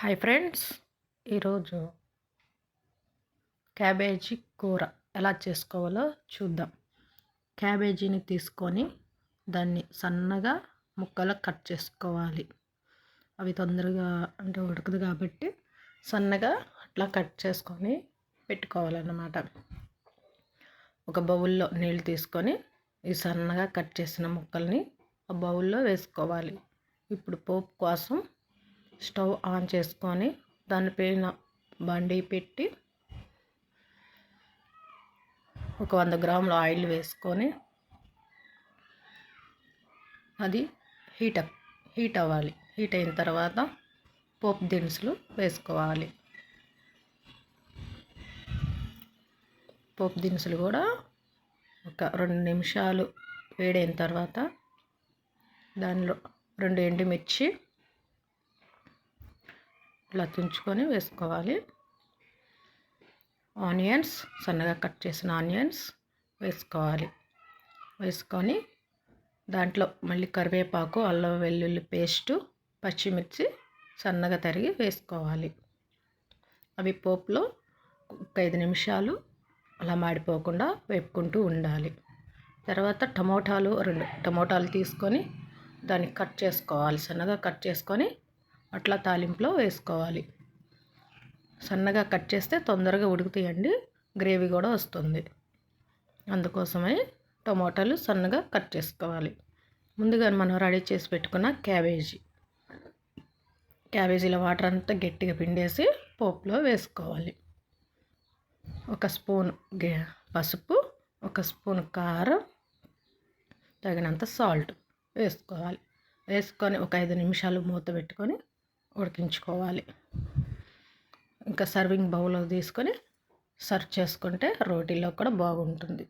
Hi friends ఈరోజు cabbage కూర ఎలా చేసుకోవాలో చూద్దాం. క్యాబేజీని తీసుకొని దాన్ని సన్నగా ముక్కలు కట్ చేసుకోవాలి. అవి తొందరగా అంటే ఉడకదు కాబట్టి సన్నగా అట్లా కట్ చేసుకొని పెట్టుకోవాలన్నమాట. ఒక బౌల్లో నీళ్ళు తీసుకొని ఈ సన్నగా కట్ చేసిన ముక్కల్ని ఆ బౌల్లో వేసుకోవాలి. ఇప్పుడు పోపు కోసం స్టవ్ ఆన్ చేసుకొని దానిపైన బండి పెట్టి ఒక వంద గ్రాముల ఆయిల్ వేసుకొని అది హీట్ హీట్ అవ్వాలి. హీట్ అయిన తర్వాత పోపు దినుసులు వేసుకోవాలి. పోపు దినుసులు కూడా ఒక రెండు నిమిషాలు వేడైన తర్వాత దానిలో రెండు ఎండుమిర్చి ఇలా తుంచుకొని వేసుకోవాలి. ఆనియన్స్ సన్నగా కట్ చేసిన ఆనియన్స్ వేసుకోవాలి. వేసుకొని దాంట్లో మళ్ళీ కరివేపాకు అల్లం వెల్లుల్లి పేస్టు పచ్చిమిర్చి సన్నగా తరిగి వేసుకోవాలి. అవి పోపులో ఒక ఐదు నిమిషాలు అలా మాడిపోకుండా వేపుకుంటూ ఉండాలి. తర్వాత టమోటాలు రెండు టమోటాలు తీసుకొని దాన్ని కట్ చేసుకోవాలి. సన్నగా కట్ చేసుకొని అట్లా తాలింపులో వేసుకోవాలి. సన్నగా కట్ చేస్తే తొందరగా ఉడుకుతాయండి. గ్రేవీ కూడా వస్తుంది. అందుకోసమే టమోటాలు సన్నగా కట్ చేసుకోవాలి. ముందుగా మనం రెడీ చేసి పెట్టుకున్న క్యాబేజీ. క్యాబేజీలో వాటర్ అంతా గట్టిగా పిండేసి పోపులో వేసుకోవాలి. ఒక స్పూన్ పసుపు ఒక స్పూన్ కారం తగినంత సాల్ట్ వేసుకోవాలి. వేసుకొని ఒక ఐదు నిమిషాలు మూత పెట్టుకొని ఉడికించుకోవాలి. ఇంకా సర్వింగ్ బౌల్లో తీసుకొని సర్వ్ చేసుకుంటే రోటీలో కూడా బాగుంటుంది.